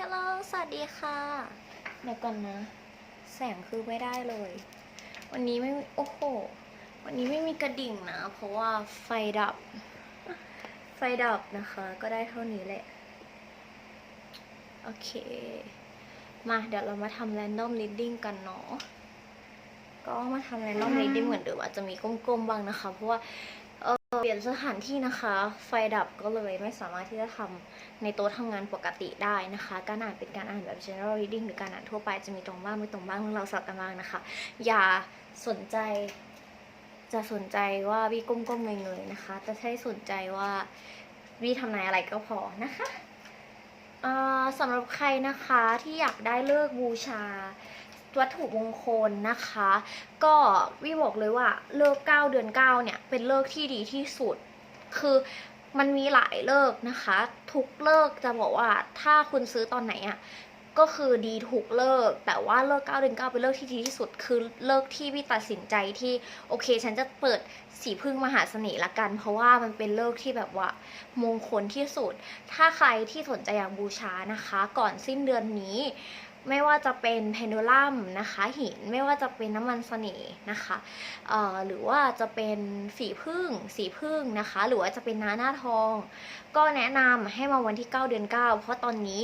ฮลโลสวัสดีค่ะ เดี๋ยวก่อนนะ แสงคือไม่ได้เลย วันนี้ไม่ โอ้โห วันนี้ไม่มีกระดิ่งนะ เพราะว่าไฟดับ ไฟดับนะคะ ก็ได้เท่านี้แหละ โอเค มาเดี๋ยวเรามาทำ random reading กันเนาะ ก็มาทำ random reading เหมือนเดิมอาจจะมีกลมๆบ้างนะคะ เพราะว่า เปลี่ยนสถานที่นะคะ ไฟดับก็เลยไม่สามารถที่จะทำในโต๊ะทำงานปกติได้นะคะ การอ่านเป็นการอ่านแบบ general reading หรือการอ่านทั่วไปจะมีตรงบ้างไม่ตรงบ้างเราสลับกันบ้างนะคะ อย่าสนใจจะสนใจว่าวิก้มๆเงยๆนะคะแต่ให้สนใจว่าวิทำนายอะไรก็พอนะคะสำหรับใครนะคะที่อยากได้เลิกบูชา วัตถุมงคลนะคะ ก็วิบอกเลยว่าเลิกเก้าเดือนเก้าเนี่ยเป็นเลิกที่ดีที่สุด คือมันมีหลายเลิกนะคะ ทุกเลิกจะบอกว่าถ้าคุณซื้อตอนไหนอะ่ะก็คือดีถูกเลิก แต่ว่าเลิกเก้าเดือนเก้าเป็นเลิกที่ดีที่สุด คือเลิกที่พี่ตัดสินใจที่โอเค ฉันจะเปิดสีพึ่งมหาเสน่ห์ละกัน เพราะว่ามันเป็นเลิกที่แบบว่ามงคลที่สุด ถ้าใครที่สนใจอยากบูชานะคะ ก่อนสิ้นเดือนนี้ ไม่ว่าจะเป็นเพนดูลัมนะคะหินไม่ว่าจะเป็นน้ำมันเสน่ห์นะคะเอ่อหรือว่าจะเป็นสีพึ่งสีพึ่งนะคะ หรือว่าจะเป็นน้าหน้าทอง ก็แนะนำให้มาวันที่ 9 เดือน 9 เพราะตอนนี้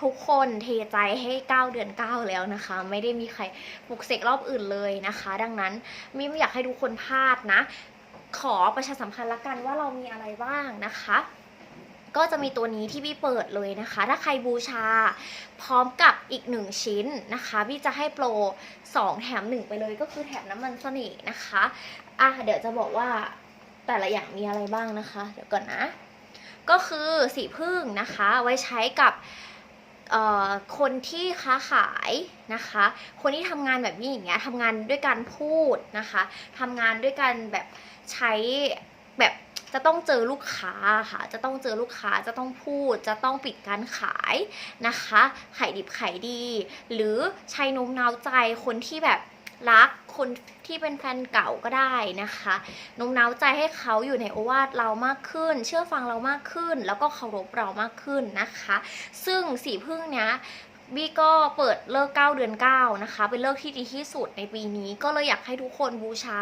ทุกคนเทใจให้ 9 เดือน 9 แล้วนะคะ ไม่ได้มีใครปลุกเสกรอบอื่นเลยนะคะ ดังนั้นมิไม่อยากให้ทุกคนพลาดนะ ขอประชาสัมพันธ์ละกันว่าเรามีอะไรบ้างนะคะ ก็จะมีตัวนี้ที่พี่เปิดเลยนะคะ ถ้าใครบูชาพร้อมกับอีกหนึ่งชิ้นนะคะพี่จะให้โปร 2 แถม 1 ไปเลย ก็คือแถมน้ำมันเสน่ห์นะคะอะเดี๋ยวจะบอกว่าแต่ละอย่างมีอะไรบ้างนะคะ เดี๋ยวก่อนนะ ก็คือสีพึ่งนะคะไว้ใช้กับเอ่อคนที่ค้าขายนะคะ คนที่ทำงานแบบนี้อย่างเงี้ยทำงานด้วยการพูดนะคะทำงานด้วยการแบบใช้แบบ จะต้องเจอลูกค้าค่ะ จะต้องเจอลูกค้าจะต้องพูด จะต้องปิดการขายนะคะขายดิบขายดี หรือใช้โน้มน้าวใจคนที่แบบรักคนที่เป็นแฟนเก่าก็ได้นะคะโน้มน้าวใจให้เขาอยู่ในโอวาทเรามากขึ้น เชื่อฟังเรามากขึ้น แล้วก็เคารพเรามากขึ้นนะคะ ซึ่งสีพึ่งเนี้ยบี้ก็เปิดเลิก9เดือน9นะคะ เป็นเลิกที่ดีที่สุดในปีนี้ ก็เลยอยากให้ทุกคนบูชา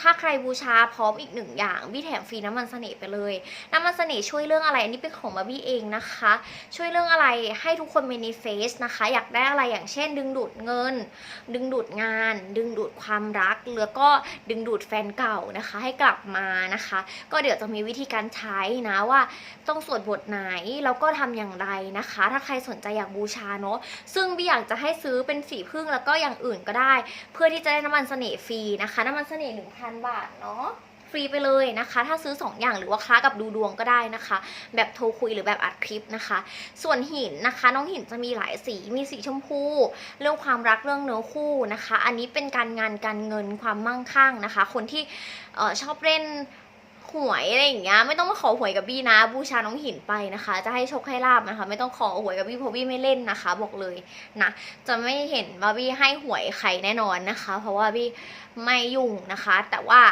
ถ้าใครบูชาพร้อมอีกหนึ่งอย่างบี้แถมฟรีน้ำมันเสน่ห์ไปเลย น้ำมันเสน่ห์ช่วยเรื่องอะไร อันนี้เป็นของบาบี้เองนะคะ ช่วยเรื่องอะไรให้ทุกคน manifest นะคะ อยากได้อะไรอย่างเช่น ดึงดูดเงิน ดึงดูดงาน ดึงดูดความรักแล้วก็ดึงดูดแฟนเก่านะคะ ให้กลับมานะคะ ก็เดี๋ยวจะมีวิธีการใช้นะว่าต้องสวดบทไหนแล้วก็ทำอย่างไรนะคะ ถ้าใครสนใจอยากบูชาเนาะซึ่งบี้อยากจะให้ซื้อเป็นสีพึ่งแล้วก็อย่างอื่นก็ได้ เพื่อที่จะได้น้ำมันเสน่ห์ฟรีนะคะ น้ำมันเสน่ห์หนึ่งพัน1,000 บาทเนาะฟรีไปเลยนะคะ ถ้าซื้อ 2 อย่างหรือว่าคล้ากับดูดวงก็ได้นะคะ แบบโทรคุยหรือแบบอัดคลิปนะคะ ส่วนหินนะคะ น้องหินจะมีหลายสีมีสีชมพู เรื่องความรักเรื่องเนื้อคู่นะคะ อันนี้เป็นการงานการเงินความมั่งคั่งนะคะ คนที่ออชอบเล่น หวยอะไรอย่างเงี้ยไม่ต้องมาขอหวยกับบี้นะ บูชาน้องหินไปนะคะ จะให้โชคให้ลาบนะคะ ไม่ต้องขอหวยกับบี้เพราะบี้ไม่เล่นนะคะ บอกเลยนะ จะไม่เห็นว่าบี้ให้หวยใครแน่นอนนะคะ เพราะว่าบี้ไม่ยุ่งนะคะ แต่ว่า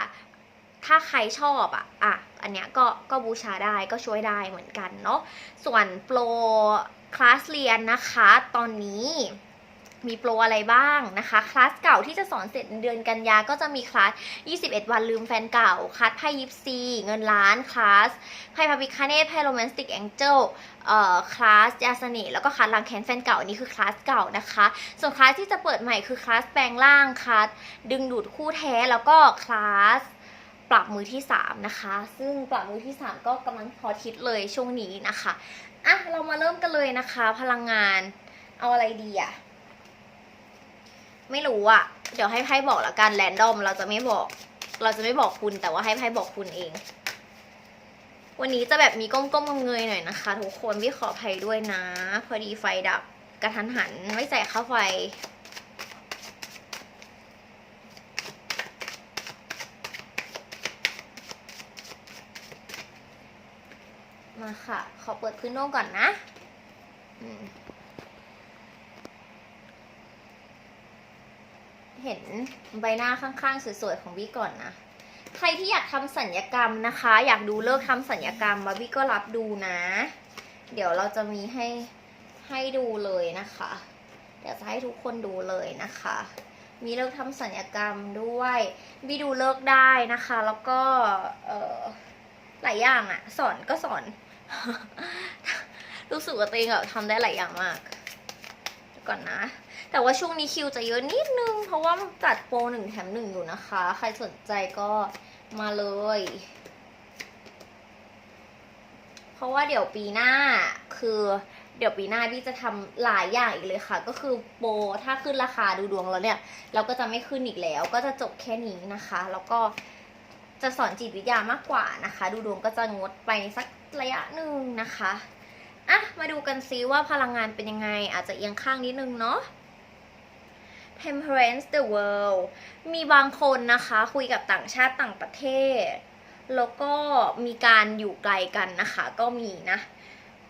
ถ้าใครชอบอะอะอันเนี้ยก็ก็บูชาได้ก็ช่วยได้เหมือนกันเนาะส่วนโปรคลาสเรียนนะคะ ตอนนี้ มีโปรอะไรบ้างนะคะ คลาสเก่าที่จะสอนเสร็จเดือนกันยาก็จะมีคลาส 21 วันลืมแฟนเก่า คลาสไพ่ยิปซี เงินล้าน คลาสไพ่พาบิคาเน่ไพ่โรแมนติกแองเจิลเอ่อคลาสยาเสน่ห์แล้วก็คลาสลังแคนแฟนเก่าอันนี้คือคลาสเก่านะคะ ส่วนคลาสที่จะเปิดใหม่คือคลาสแปลงร่าง คลาสดึงดูดคู่แท้แล้วก็คลาสปรับมือที่ 3 นะคะ ซึ่งปรับมือที่ 3 ก็กำลังพอทิตเลยช่วงนี้นะคะอะเรามาเริ่มกันเลยนะคะ พลังงานเอาอะไรดีอะ ไม่รู้อะเดี๋ยวให้ไพ่บอกละกันแรนดอมเราจะไม่บอก เราจะไม่บอกคุณแต่ว่าให้ไพ่บอกคุณเอง วันนี้จะแบบมีก้มๆเงยๆหน่อยนะคะ ทุกคนพี่ขออภัยด้วยนะ พอดีไฟดับกระทันหันไม่จ่ายค่าไฟมาค่ะ ขอเปิดพื้นโน่ก่อนนะ อืม ห็นใบหน้าข้างๆ สวยๆ ของบี้ก่อนนะ ใครที่อยากทำสัญญกรรมนะคะ อยากดูเลิกทำสัญญกรรมมาบี้ก็รับดูนะ เดี๋ยวเราจะมีให้ให้ดูเลยนะคะ เดี๋ยวจะให้ทุกคนดูเลยนะคะ มีเลิกทำสัญญกรรมด้วยบีดูเลิกได้นะคะ แล้วก็เออหลายอย่างอะสอนก็สอน รู้สึกว่าตัวเองอะทำได้หลายอย่างมาก ก่อนนะ แต่ว่าช่วงนี้คิวจะเยอะนิดนึง เพราะว่าจัดโปรหนึ่งแถมหนึ่งอยู่นะคะ ใครสนใจก็มาเลย เพราะว่าเดี๋ยวปีหน้าคือเดี๋ยวปีหน้าพี่จะทำหลายอย่างอีกเลยค่ะ ก็คือโปรถ้าขึ้นราคาดูดวงแล้วเนี่ย เราก็จะไม่ขึ้นอีกแล้ว ก็จะจบแค่นี้นะคะ แล้วก็จะสอนจิตวิทยามากกว่านะคะ ดูดวงก็จะงดไปสักระยะหนึ่งนะคะอะมาดูกันซิว่าพลังงานเป็นยังไง อาจจะเอียงข้างนิดนึงเนาะ Temperance the world มีบางคนนะคะคุยกับต่างชาติต่างประเทศ แล้วก็มีการอยู่ไกลกันนะคะ ก็มีนะ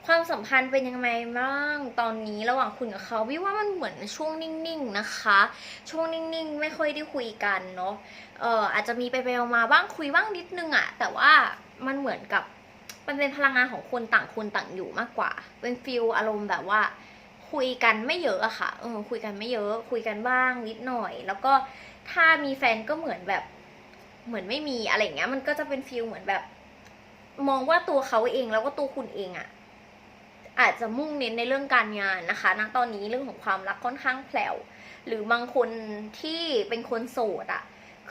ความสัมพันธ์เป็นยังไงบ้างตอนนี้ระหว่างคุณกับเขาวิว่ามันเหมือนช่วงนิ่งๆนะคะ ช่วงนิ่งๆ ไม่ค่อยได้คุยกันเนาะเอ่ออาจจะมีไปไปมาบ้างคุยบ้างนิดนึงอะแต่ว่ามันเหมือนกับมันเป็นพลังงานของคนต่างคนต่างอยู่มากกว่า เป็นฟิลอารมณ์แบบว่า คุยกันไม่เยอะอะค่ะ เออ คุยกันไม่เยอะ คุยกันบ้างนิดหน่อย แล้วก็ถ้ามีแฟนก็เหมือนแบบ เหมือนไม่มีอะไรเงี้ย มันก็จะเป็นฟิลเหมือนแบบ มองว่าตัวเขาเองแล้วก็ตัวคุณเองอะอาจจะมุ่งเน้นในเรื่องการงานนะคะณตอนนี้เรื่องของความรักค่อนข้างแผ่วหรือบางคนที่เป็นคนโสดอะ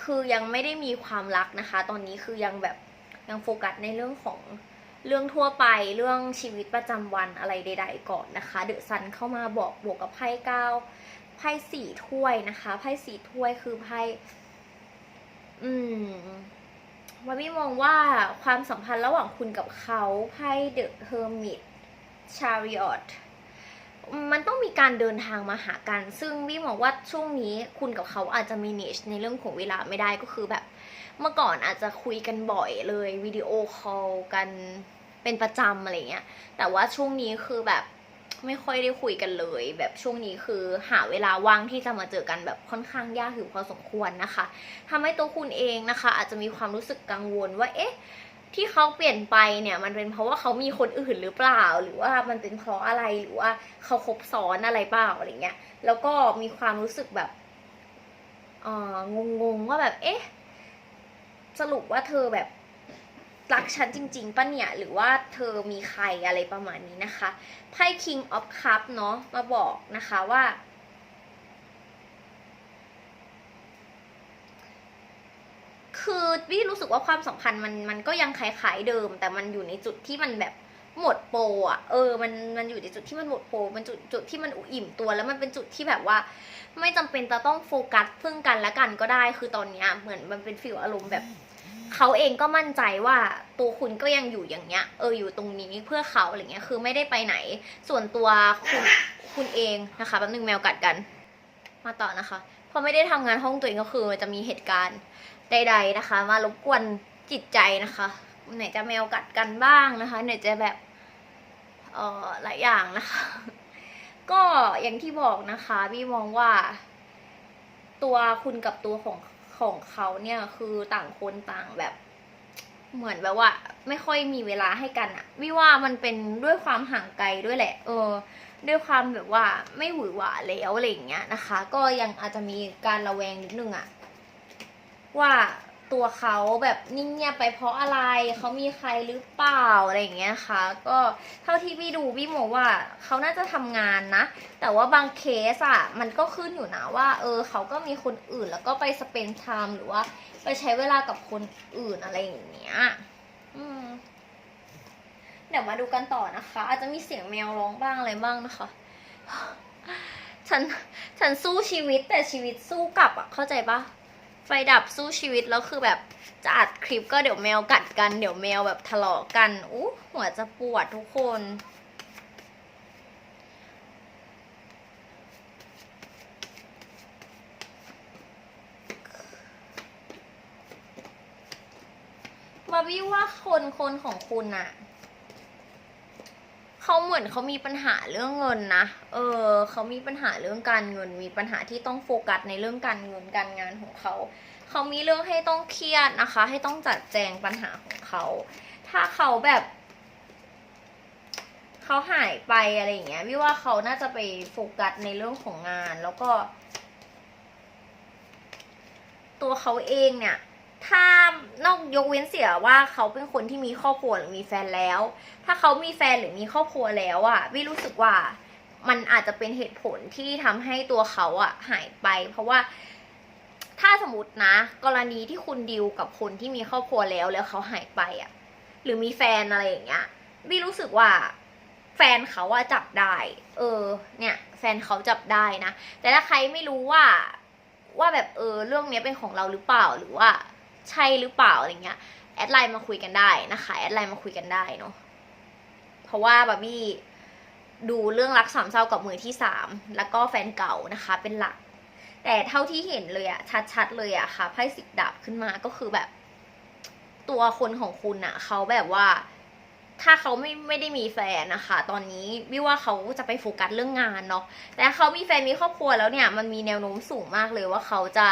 คือยังไม่ได้มีความรักนะคะ ตอนนี้คือยังแบบยังโฟกัสในเรื่องของ เรื่องทั่วไปเรื่องชีวิตประจำวันอะไรใด ๆ ก่อนนะคะเดอะซันเข้ามาบอกบวกกับไพ่เก้าไพ่สี่ถ้วยนะคะไพ่สี่ถ้วยคือไพ่อืมวามี่มองว่าความสัมพันธ์ระหว่างคุณกับเขาไพ่เดอะเฮอร์มิตชาริออตมันต้องมีการเดินทางมาหากัน ซึ่งวี่มองว่าช่วงนี้คุณกับเขาอาจจะ manage ในเรื่องของเวลาไม่ได้ก็คือแบบ เมื่อก่อนอาจจะคุยกันบ่อยเลยวิดีโอคอลกันเป็นประจำอะไรเงี้ย แต่ว่าช่วงนี้คือแบบไม่ค่อยได้คุยกันเลย แบบช่วงนี้คือหาเวลาว่างที่จะมาเจอกันแบบค่อนข้างยากอยู่พอสมควรนะคะทำให้ตัวคุณเองนะคะ อาจจะมีความรู้สึกกังวลว่าเอ๊ะที่เขาเปลี่ยนไปเนี่ยมันเป็นเพราะว่าเขามีคนอื่นหรือเปล่า หรือว่ามันเป็นเพราะอะไรหรือว่าเขาคบซ้อนอะไรเปล่าอะไรเงี้ยแล้วก็มีความรู้สึกแบบเอองงๆว่าแบบเอ๊ะ สรุปว่าเธอแบบรักฉันจริง ๆปะเนี่ย หรือว่าเธอมีใครอะไรประมาณนี้นะคะไพ่ King of Cup เนาะมาบอกนะคะว่า คือพี่รู้สึกว่าความสัมพันธ์มันมันก็ยังคล้ายๆเดิม แต่มันอยู่ในจุดที่มันแบบหมดโปรอะเออมันมันอยู่ในจุดที่มันหมดโปรมันจุดจุดที่มันอิ่มตัวแล้วมันเป็นจุดที่แบบว่า ไม่จำเป็นจะต้องโฟกัสซึ่งกันและกันก็ได้ คือตอนเนี้ยเหมือนมันเป็นฟีลอารมณ์แบบเขาเองก็มั่นใจว่าตัวคุณก็ยังอยู่อย่างเงี้ย เอออยู่ตรงนี้เพื่อเขาอะไรเงี้ยคือไม่ได้ไปไหน ส่วนตัวคุณคุณเองนะคะแป๊บนึงแมวกัดกัน มาต่อนะคะพอไม่ได้ทำงานห้องตัวเองก็คือจะมีเหตุการณ์ใด ๆนะคะ มารบกวนจิตใจนะคะไหนจะแมวกัดกันบ้างนะคะไหนจะแบบเออหลายอย่างนะคะ ก็อย่างที่บอกนะคะพี่มองว่า ตัวคุณกับตัวของของเขาเนี่ยคือต่างคนต่างแบบ เหมือนแบบว่า ไม่ค่อยมีเวลาให้กันอะวิว่ามันเป็นด้วยความห่างไกลด้วยแหละ เออ ด้วยความแบบว่าไม่หวือหวาแล้วอะไรอย่างเงี้ยนะคะ ก็ยังอาจจะมีการระแวงนิดนึงอะว่า ตัวเขาแบบนิ่งเงียบไปเพราะอะไรเขามีใครหรือเปล่าอะไรอย่างเงี้ยค่ะ ก็เท่าที่พี่ดูพี่มองว่าเขาน่าจะทำงานนะ แต่ว่าบางเคสอะมันก็ขึ้นอยู่นะว่า เออเขาก็มีคนอื่นแล้วก็ไปสเปนไทม์หรือว่า ไปใช้เวลากับคนอื่นอะไรอย่างเงี้ยอืมเดี๋ยวมาดูกันต่อนะคะ อาจจะมีเสียงแมวร้องบ้างอะไรบ้างนะคะฉันฉันสู้ชีวิตแต่ชีวิตสู้กลับอะเข้าใจปะ ไฟดับสู้ชีวิตแล้วคือแบบจะอัดคลิปก็เดี๋ยวแมวกัดกัน เดี๋ยวแมวแบบทะเลาะกันอู้หัวจะปวดทุกคน บาร์บี้ว่าคนคนของคุณอะ เขาเหมือนเขามีปัญหาเรื่องเงินนะ เออเขามีปัญหาเรื่องการเงิน มีปัญหาที่ต้องโฟกัสในเรื่องการเงินการงานของเขา เขามีเรื่องให้ต้องเครียดนะคะ ให้ต้องจัดแจงปัญหาของเขา ถ้าเขาแบบเขาหายไปอะไรอย่างเงี้ยวิว่าเขาน่าจะไปโฟกัสในเรื่องของงานแล้วก็ ตัวเขาเองเนี่ย ถ้านอกยกเว้นเสียว่าเขาเป็นคนที่มีครอบครัวหรือมีแฟนแล้ว ถ้าเขามีแฟนหรือมีครอบครัวแล้วอะวิรู้สึกว่ามันอาจจะเป็นเหตุผลที่ทำให้ตัวเขาอะหายไป เพราะว่าถ้าสมมตินะ กรณีที่คุณดิวกับคนที่มีครอบครัวแล้วแล้วเขาหายไปอะหรือมีแฟนอะไรอย่างเงี้ยวิรู้สึกว่าแฟนเขาอะจับได้ เออ เนี่ย แฟนเขาจับได้นะ แต่ถ้าใครไม่รู้ว่า ว่าแบบเออ เรื่องนี้เป็นของเราหรือเปล่าหรือว่า ใช่หรือเปล่าอะไรเงี้ยแอดไลน์มาคุยกันได้นะคะแอดไลน์มาคุยกันได้เนาะเพราะว่าบาร์บี้ดูเรื่องรักสามเศร้ากับมือที่สามแล้วก็แฟนเก่านะคะเป็นหลัก แต่เท่าที่เห็นเลยอะชัดๆเลยอะค่ะไพ่สิบดาบขึ้นมาก็คือแบบ ตัวคนของคุณอะเขาแบบว่า ถ้าเขาไม่ไม่ได้มีแฟนนะคะ ตอนนี้วิว่าเขาจะไปโฟกัสเรื่องงานเนาะแต่เขามีแฟนมีครอบครัวแล้วเนี่ย มันมีแนวโน้มสูงมากเลยว่าเขาจะ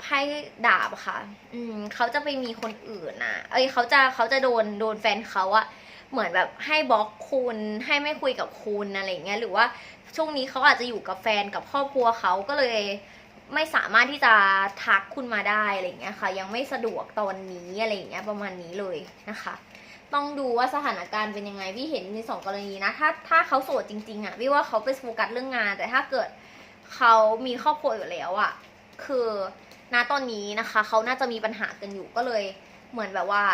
ไพ่ดาบอะค่ะ อืมเขาจะไปมีคนอื่นนะเอ้ยเขาจะเขาจะโดนโดนแฟนเขาอะเหมือนแบบให้บล็อกคุณให้ไม่คุยกับคุณอะไรอย่างเงี้ยหรือว่าช่วงนี้เขาอาจจะอยู่กับแฟนกับครอบครัวเขาก็เลยไม่สามารถที่จะทักคุณมาได้อะไรอย่างเงี้ยค่ะ ยังไม่สะดวกตอนนี้อะไรอย่างเงี้ยประมาณนี้เลยนะคะ ต้องดูว่าสถานการณ์เป็นยังไงพี่เห็นในสองกรณีนะถ้าถ้าเขาโสดจริงๆอะพี่ว่าเขาไปโฟกัสเรื่องงาน แต่ถ้าเกิดเขามีครอบครัวอยู่แล้วอะคือ ณตอนนี้นะคะเขาน่าจะมีปัญหากันอยู่ก็เลยเหมือนแบบว่า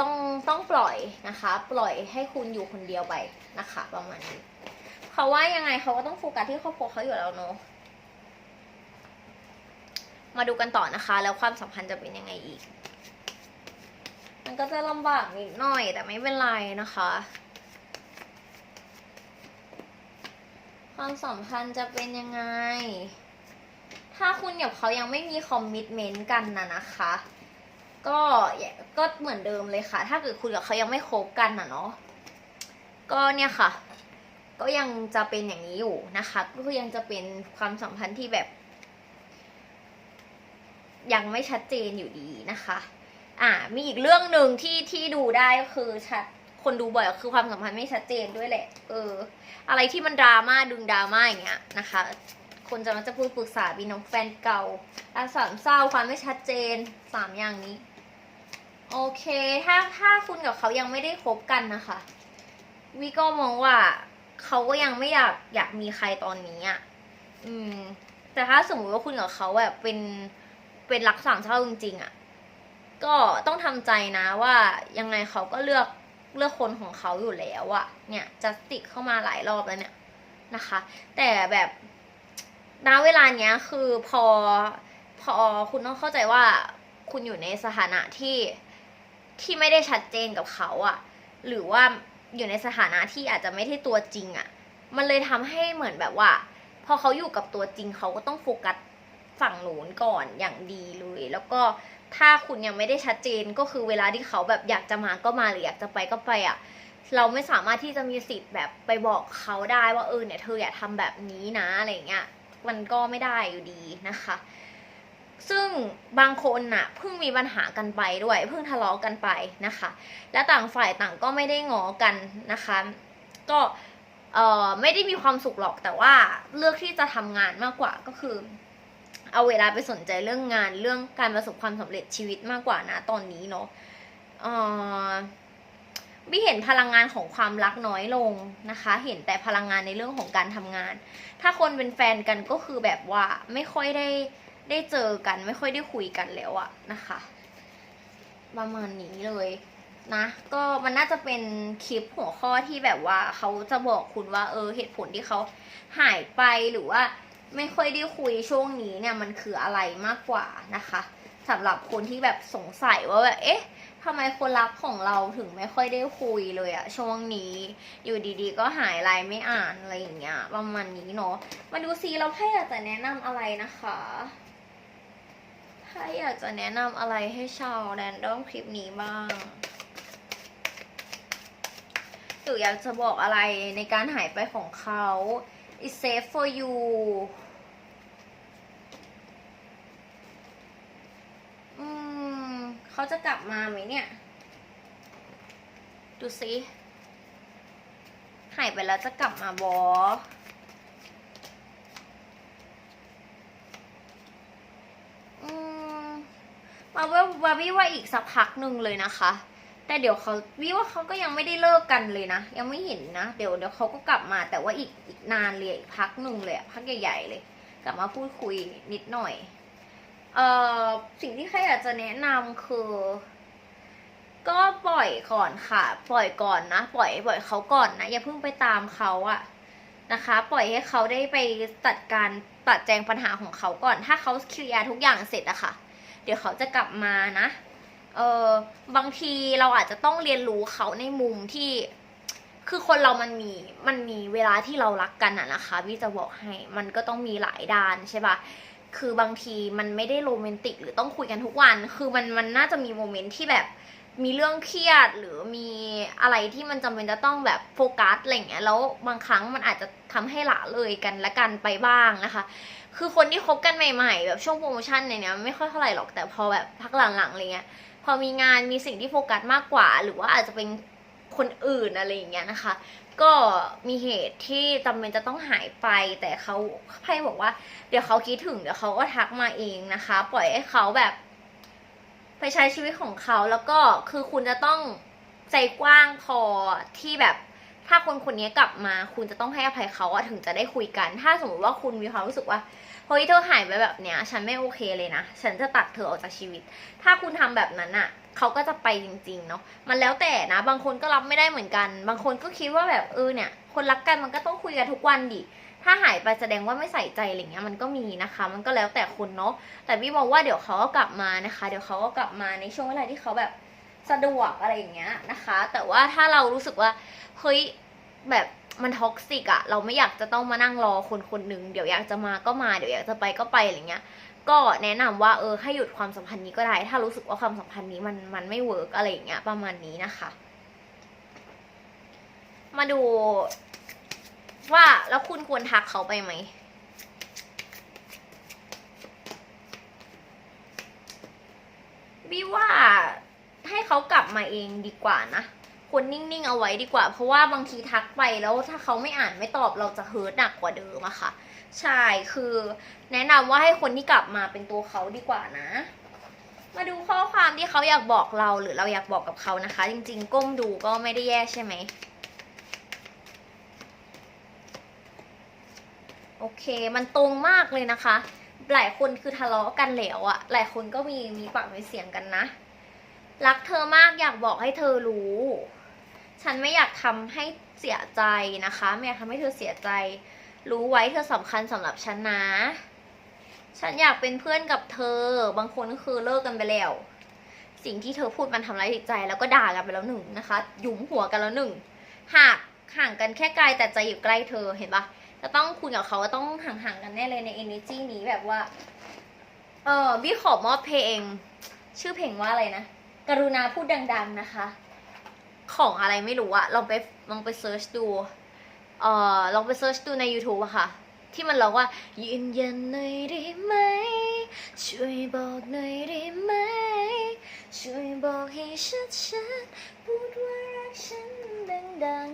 ต้องต้องปล่อยนะคะ ปล่อยให้คุณอยู่คนเดียวไปนะคะ ประมาณนี้เขาว่ายังไงเขาก็ต้องโฟกัสที่ครอบครัวเขาอยู่แล้วเนาะมาดูกันต่อนะคะ แล้วความสัมพันธ์จะเป็นยังไงอีก มันก็จะลำบากนิดหน่อย แต่ไม่เป็นไรนะคะ ความสัมพันธ์จะเป็นยังไง ถ้าคุณกับเขายังไม่มีคอมมิชเมนต์กันนะนะคะ ก็ก็เหมือนเดิมเลยค่ะ ถ้าเกิดคุณกับเขายังไม่คบกันนะเนาะก็เนี่ยค่ะ ก็ยังจะเป็นอย่างนี้อยู่นะคะ ก็ยังจะเป็นความสัมพันธ์ที่แบบ ยังไม่ชัดเจนอยู่ดีนะคะ อ่ามีอีกเรื่องหนึ่งที่ที่ดูได้ก็คือชัดคนดูบ่อยคือความสัมพันธ์ไม่ชัดเจนด้วยแหละ เออ อะไรที่มันดราม่าดึงดราม่าอย่างเงี้ยนะคะ คนจะมักจะพูดปรึกษาบีน้องแฟนเก่าอาสามเศร้าความไม่ชัดเจนสามอย่างนี้ โอเค ถ้าถ้าคุณกับเขายังไม่ได้คบกันนะคะวิก็มองว่าเขาก็ยังไม่อยากอยากมีใครตอนนี้อะอืม แต่ถ้าสมมติว่าคุณกับเขาแบบเป็นเป็นรักสามเศร้าจริง ๆอะก็ต้องทำใจนะว่ายังไงเขาก็เลือกเลือกคนของเขาอยู่แล้วอะเนี่ยจัสติกเข้ามาหลายรอบแล้วเนี่ยนะคะ แต่แบบ ณเวลาเนี้ยคือพอพอคุณต้องเข้าใจว่าคุณอยู่ในสถานะที่ที่ไม่ได้ชัดเจนกับเขาอะหรือว่าอยู่ในสถานะที่อาจจะไม่ได้ตัวจริงอะมันเลยทำให้เหมือนแบบว่า พอเขาอยู่กับตัวจริงเขาก็ต้องโฟกัสฝั่งหนูนก่อนอย่างดีเลยแล้วก็ถ้าคุณยังไม่ได้ชัดเจนก็คือเวลาที่เขาแบบอยากจะมาก็มาหรืออยากจะไปก็ไปอะเราไม่สามารถที่จะมีสิทธิ์แบบไปบอกเขาได้ว่าเออเนี่ยเธออย่าทำแบบนี้นะอะไรอย่างเงี้ย มันก็ไม่ได้อยู่ดีนะคะ ซึ่งบางคนน่ะเพิ่งมีปัญหากันไปด้วยเพิ่งทะเลาะกันไปนะคะ และต่างฝ่ายต่างก็ไม่ได้งอกันนะคะ ก็เอ่อไม่ได้มีความสุขหรอกแต่ว่าเลือกที่จะทำงานมากกว่าก็คือ เอาเวลาไปสนใจเรื่องงานเรื่องการประสบความสำเร็จชีวิตมากกว่านะตอนนี้เนาะเอ่อ ไม่เห็นพลังงานของความรักน้อยลงนะคะ เห็นแต่พลังงานในเรื่องของการทำงาน ถ้าคนเป็นแฟนกันก็คือแบบว่าไม่ค่อยได้ได้เจอกัน ไม่ค่อยได้คุยกันแล้วอะนะคะ ประมาณนี้เลยนะก็มันน่าจะเป็นคลิปหัวข้อที่แบบว่าเขาจะบอกคุณว่า เออเหตุผลที่เขาหายไปหรือว่าไม่ค่อยได้คุยช่วงนี้เนี่ยมันคืออะไรมากกว่านะคะสำหรับคนที่แบบสงสัยว่าแบบเอ๊ะ ทำไมคนรักของเราถึงไม่ค่อยได้คุยเลยอะช่วงนี้ อยู่ดีๆ ก็หายไลน์ไม่อ่านอะไรอย่างเงี้ยประมาณนี้เนาะมาดูซิเราไพ่อยากจะแนะนำอะไรนะคะไพ่อยากจะแนะนำอะไรให้ชาวแรนดอมคลิปนี้บ้างหรืออยากจะบอกอะไรในการหายไปของเขา it's safe for you อืม เขาจะกลับมาไหมเนี่ย ดูสิหายไปแล้วจะกลับมาบออืมมาว่าบาร์บี้ว่าอีกสักพักหนึ่งเลยนะคะ แต่เดี๋ยวเขาวิว่าเขาก็ยังไม่ได้เลิกกันเลยนะ ยังไม่เห็นนะ เดี๋ยวเดี๋ยวเขาก็กลับมาแต่ว่าอีกอีกนานเลยอีกพักหนึ่งเลยพักใหญ่ๆเลย กลับมาพูดคุยนิดหน่อย เอ่อสิ่งที่ใครอยากจะแนะนำคือ ก็ปล่อยก่อนค่ะ ปล่อยก่อนนะ ปล่อยปล่อยเขาก่อนนะ อย่าเพิ่งไปตามเขาอะนะคะ ปล่อยให้เขาได้ไปจัดการตัดแจงปัญหาของเขาก่อน ถ้าเขาเคลียร์ทุกอย่างเสร็จอะค่ะ เดี๋ยวเขาจะกลับมานะ เออบางทีเราอาจจะต้องเรียนรู้เขาในมุมที่คือคนเรามันมีมันมีเวลาที่เรารักกันอะนะคะพี่จะบอกให้มันก็ต้องมีหลายด้านใช่ปะ คือบางทีมันไม่ได้โรแมนติกหรือต้องคุยกันทุกวัน คือมันมันน่าจะมีโมเมนต์ที่แบบมีเรื่องเครียดหรือมีอะไรที่มันจำเป็นจะต้องแบบโฟกัสอะไรเงี้ยแล้วบางครั้งมันอาจจะทำให้ละเลยกันและกันไปบ้างนะคะ คือคนที่คบกันใหม่ ๆ แบบช่วงโปรโมชั่นเนี่ยไม่ค่อยเท่าไหร่หรอกแต่พอแบบพักหลังๆอะไรเงี้ยพอมีงานมีสิ่งที่โฟกัสมากกว่า หรือว่าอาจจะเป็นคนอื่นอะไรอย่างเงี้ยนะคะ ก็มีเหตุที่จำเป็นจะต้องหายไป แต่เขาไพ่บอกว่า เดี๋ยวเขาคิดถึงเดี๋ยวเขาก็ทักมาเองนะคะ ปล่อยให้เขาแบบ ไปใช้ชีวิตของเขาแล้วก็คือคุณจะต้องใจกว้างพอที่แบบถ้าคนคนนี้กลับมา คุณจะต้องให้อภัยเขาอะถึงจะได้คุยกัน ถ้าสมมติว่าคุณมีความรู้สึกว่าเฮ้ยเธอหายไปแบบเนี้ย ฉันไม่โอเคเลยนะ ฉันจะตัดเธอออกจากชีวิต ถ้าคุณทำแบบนั้นอะ เขาก็จะไปจริง ๆ เนาะมันแล้วแต่นะ บางคนก็รับไม่ได้เหมือนกัน บางคนก็คิดว่าแบบเออเนี่ย คนรักกันมันก็ต้องคุยกันทุกวันดิถ้าหายไปแสดงว่าไม่ใส่ใจอะไรเงี้ยมันก็มีนะคะ มันก็แล้วแต่คนเนาะแต่พี่มองว่าเดี๋ยวเขาก็กลับมานะคะ เดี๋ยวเขาก็กลับมาในช่วงเวลาที่เขาแบบสะดวกอะไรอย่างเงี้ยนะคะ แต่ว่าถ้าเรารู้สึกว่าเฮ้ยแบบมันท็อกซิกอะเราไม่อยากจะต้องมานั่งรอคนคนหนึ่งเดี๋ยวอยากจะมาก็มาเดี๋ยวอยากจะไปก็ไปอะไรเงี้ย ก็แนะนำว่าเออให้หยุดความสัมพันธ์นี้ก็ได้ ถ้ารู้สึกว่าความสัมพันธ์นี้มันมันไม่เวิร์กอะไรอย่างเงี้ยประมาณนี้นะคะ มาดูว่าแล้วคุณควรทักเขาไปไหมบี้ว่าให้เขากลับมาเองดีกว่านะ ควรนิ่งๆเอาไว้ดีกว่า เพราะว่าบางทีทักไปแล้วถ้าเขาไม่อ่านไม่ตอบเราจะเฮิร์ตหนักกว่าเดิมอะค่ะ ใช่คือแนะนำว่าให้คนที่กลับมาเป็นตัวเขาดีกว่านะ มาดูข้อความที่เขาอยากบอกเราหรือเราอยากบอกกับเขานะคะ จริง ๆ ก้มดูก็ไม่ได้แย่ใช่ไหมโอเค มันตรงมากเลยนะคะ หลายคนคือทะเลาะกันแล้วอะหลายคนก็มีมีปากมีเสียงกันนะ รักเธอมากอยากบอกให้เธอรู้ ฉันไม่อยากทำให้เสียใจนะคะไม่อยากทำให้เธอเสียใจ รู้ไว้เธอสำคัญสำหรับฉันนะ ฉันอยากเป็นเพื่อนกับเธอ บางคนก็คือเลิกกันไปแล้ว สิ่งที่เธอพูดมันทำร้ายจิตใจ แล้วก็ด่ากันไปแล้วหนึ่งนะคะ หยุมหัวกันแล้วหนึ่ง หากห่างกันแค่ไกลแต่ใจอยู่ใกล้เธอเห็นปะจะต้องคุยกับเขาว่าต้องห่างๆกันแน่เลยใน energy นี้แบบว่า เออบี้ขอมอบเพลง ชื่อเพลงว่าอะไรนะ กรุณาพูดดัง ๆนะคะ ของอะไรไม่รู้อะลองไปลองไปเซิร์ชดูเอ่อลองไปเซิร์ชดูใน YouTube อะค่ะ ที่มันร้องว่ายืนยันหน่อยได้ไหม ช่วยบอกหน่อยได้ไหม ช่วยบอกให้ชัดชัดพูดว่ารักฉันดัง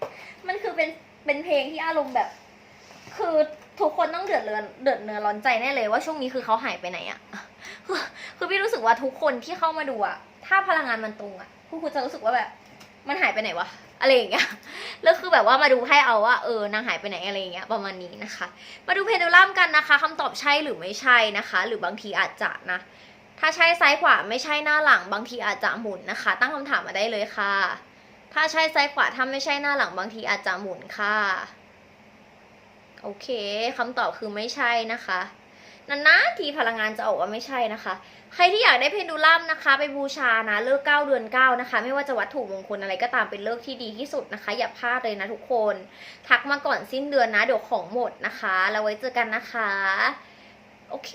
ๆมันคือเป็นเป็นเพลงที่อารมณ์แบบ คือทุกคนต้องเดือดเรือนเดือดเนื้อร้อนใจแน่เลยว่าช่วงนี้คือเขาหายไปไหนอะคือคือพี่รู้สึกว่าทุกคนที่เข้ามาดูอะถ้าพลังงานมันตรงอะคุณคุณจะรู้สึกว่าแบบ มันหายไปไหนวะอะไรอย่างเงี้ยแล้วคือแบบว่ามาดูให้เอาว่าเออนางหายไปไหนอะไรอย่างเงี้ยประมาณนี้นะคะ มาดูเพนดูลัมกันนะคะคำตอบใช่หรือไม่ใช่นะคะ หรือบางทีอาจจะนะ ถ้าใช่ซ้ายขวาไม่ใช่หน้าหลัง บางทีอาจจะหมุนนะคะ ตั้งคำถามมาได้เลยค่ะ ถ้าใช่ซ้ายขวาถ้าไม่ใช่หน้าหลัง บางทีอาจจะหมุนค่ะ โอเคคำตอบคือไม่ใช่นะคะ นานๆทีพลังงานจะออกว่าไม่ใช่นะคะ ใครที่อยากได้เพนดูลัมนะคะ ไปบูชานะเลิกเก้าเดือนเก้านะคะ ไม่ว่าจะวัตถุมงคลอะไรก็ตามเป็นเลิกที่ดีที่สุดนะคะ อย่าพลาดเลยนะทุกคน ทักมาก่อนสิ้นเดือนนะ เดี๋ยวของหมดนะคะแล้วไว้เจอกันนะคะโอเค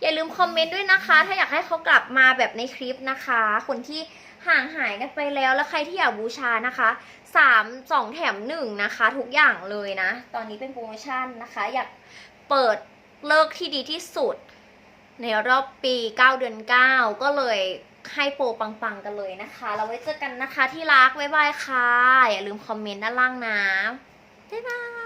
อย่าลืมคอมเมนต์ด้วยนะคะ ถ้าอยากให้เขากลับมาแบบในคลิปนะคะ คนที่ห่างหายกันไปแล้ว แล้วใครที่อยากบูชานะคะสามสองแถมหนึ่งนะคะ ทุกอย่างเลยนะ ตอนนี้เป็นโปรโมชั่นนะคะ อยากเปิด เลิกที่ดีที่สุด ในรอบปี 9 เดือน 9 ก็เลยให้โปรปังๆกันเลยนะคะแล้วไว้เจอกันนะคะที่รัก บ๊ายบายค่ะ อย่าลืมคอมเมนต์ด้านล่างนะ บ๊ายบาย